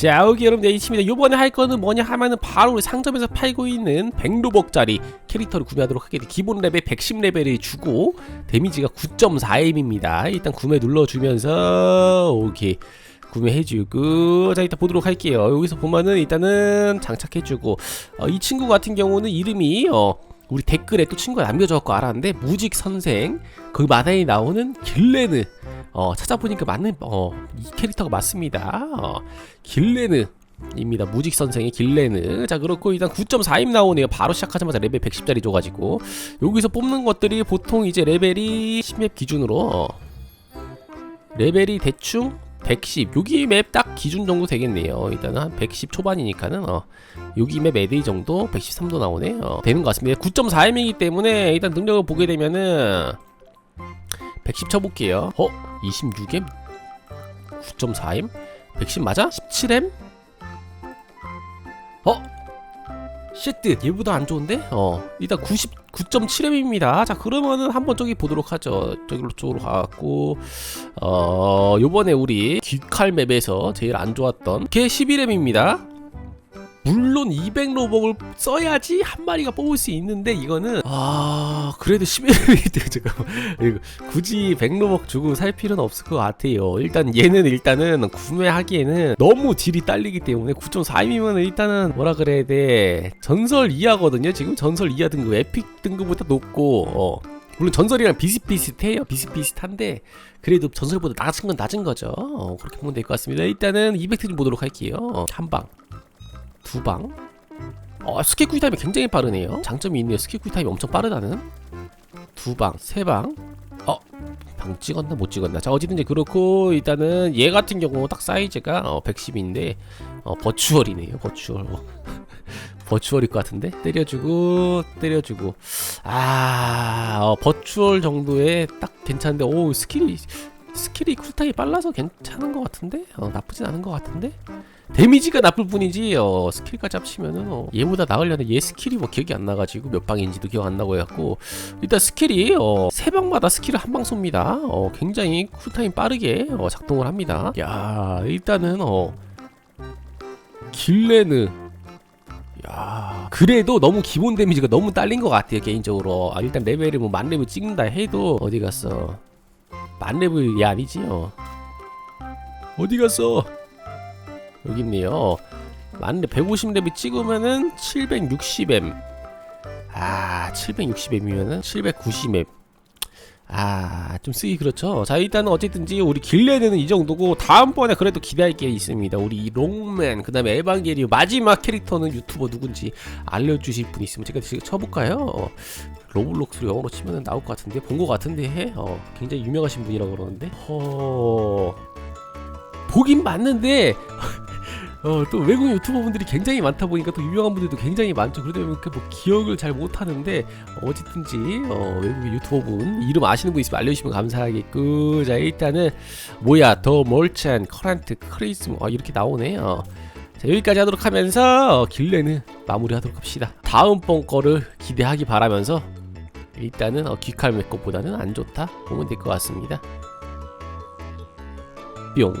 자 여기 여러분 H입니다 요번에 할 거는 뭐냐 하면은 바로 우리 상점에서 팔고 있는 100로벅짜리 캐릭터를 구매하도록 돼 기본 레벨 110레벨을 주고 데미지가 9.4M입니다. 일단 구매 눌러주면서 오케이. 구매해주고. 자 일단 보도록 할게요. 여기서 보면은 일단은 장착해주고. 어, 이 친구 같은 경우는 이름이 어 우리 댓글에 또 친구가 남겨줘갖고 알았는데 무직 선생. 그 마다에 나오는 길레느 어 찾아보니까 맞는 어 이 캐릭터가 맞습니다 어 길레느 입니다. 무직 선생의 길레느. 자, 그렇고 일단 9.4임 나오네요. 바로 시작하자마자 레벨 110짜리 줘가지고 여기서 뽑는 것들이 보통 이제 레벨이 10맵 기준으로 어, 레벨이 대충 110 여기 맵 딱 기준 정도 되겠네요. 일단은 한 110 초반이니까는 어 여기 맵 애들 정도 113도 나오네. 어, 되는 것 같습니다. 9.4M이기 때문에 일단 능력을 보게 되면은 110 쳐볼게요. 어? 26M? 9.4M? 110 맞아? 17M? 어? 쉣트 얘보다 안 좋은데? 어 일단 99.7M입니다 자 그러면은 한번 저기 보도록 하죠 저기로 쪽으로 가갖고 어 요번에 우리 귀칼 맵에서 제일 안 좋았던 걔 11M입니다 물론 200로벅을 써야지 한 마리가 뽑을 수 있는데 이거는 아 그래도 11M인데 잠깐만. 이거 굳이 100로벅 주고 살 필요는 없을 것 같아요. 일단 얘는 일단은 구매하기에는 너무 딜이 딸리기 때문에 9.4이면 일단은 뭐라 그래야 돼? 전설 이하거든요. 지금 전설 이하 등급 에픽 등급보다 높고 어. 물론 전설이랑 비슷비슷해요. 비슷비슷한데 그래도 전설보다 낮은 건 낮은 거죠. 어, 그렇게 보면 될 것 같습니다. 일단은 200트 좀 보도록 할게요. 어, 한 방 두 방? 어, 스킬 쿨 타임이 굉장히 빠르네요. 장점이 있네요. 스킬 쿨 타임이 엄청 빠르다는. 두 방 세 방. 어? 방 찍었나? 못 찍었나? 자 어찌든지 그렇고 일단은 얘 같은 경우 딱 사이즈가 어, 110인데 어, 버추얼이네요. 버추얼. 어. 버추얼일 것 같은데? 때려주고 때려주고. 아 어, 버추얼 정도의 딱 괜찮은데 오 스킬이 스킬이 쿨타임이 빨라서 괜찮은 것 같은데? 어, 나쁘진 않은 것 같은데? 데미지가 나쁠 뿐이지. 어, 스킬까지 합치면은 어, 얘보다 나으려는 얘 스킬이 뭐 기억이 안 나가지고 몇 방인지도 기억 안 나고 해갖고. 일단 스킬이 어, 세 방마다 스킬을 한 방 쏩니다. 어, 굉장히 쿨타임 빠르게 어, 작동을 합니다. 야 일단은 어 길레느. 야 그래도 너무 기본 데미지가 너무 딸린 것 같아요 개인적으로. 아, 일단 레벨을 뭐 만렙을 찍는다 해도 어디 갔어 만렙을 얘 아니지 어 어디 갔어? 여기 있네요. 만렙 150렙을 찍으면은 760M 아 760M이면은 790M 아, 좀 쓰기 그렇죠. 자, 일단은 어쨌든지 우리 길레는 이 정도고 다음번에 그래도 기대할 게 있습니다. 우리 이 롱맨, 그다음에 에반게리오 마지막 캐릭터는 유튜버 누군지 알려주실 분 있으면 제가 지금 쳐볼까요? 어, 로블록스로 영어로 치면 나올 것 같은데 본 것 같은데 해? 어, 굉장히 유명하신 분이라고 그러는데. 허... 보긴 맞는데 어, 또 외국 유튜버 분들이 굉장히 많다 보니까 또 유명한 분들도 굉장히 많죠. 그러다 보니까 뭐 기억을 잘 못하는데 어쨌든지 어, 외국의 유튜버 분 이름 아시는 분 있으면 알려주시면 감사하겠고 자 일단은 뭐야 더 멀찬 커런트 크리스모 아, 이렇게 나오네 요자 여기까지 하도록 하면서 어, 길레는 마무리하도록 합시다. 다음번 거를 기대하기 바라면서 일단은 어, 귀칼 맥 것보다는 안 좋다 보면 될 것 같습니다. 뿅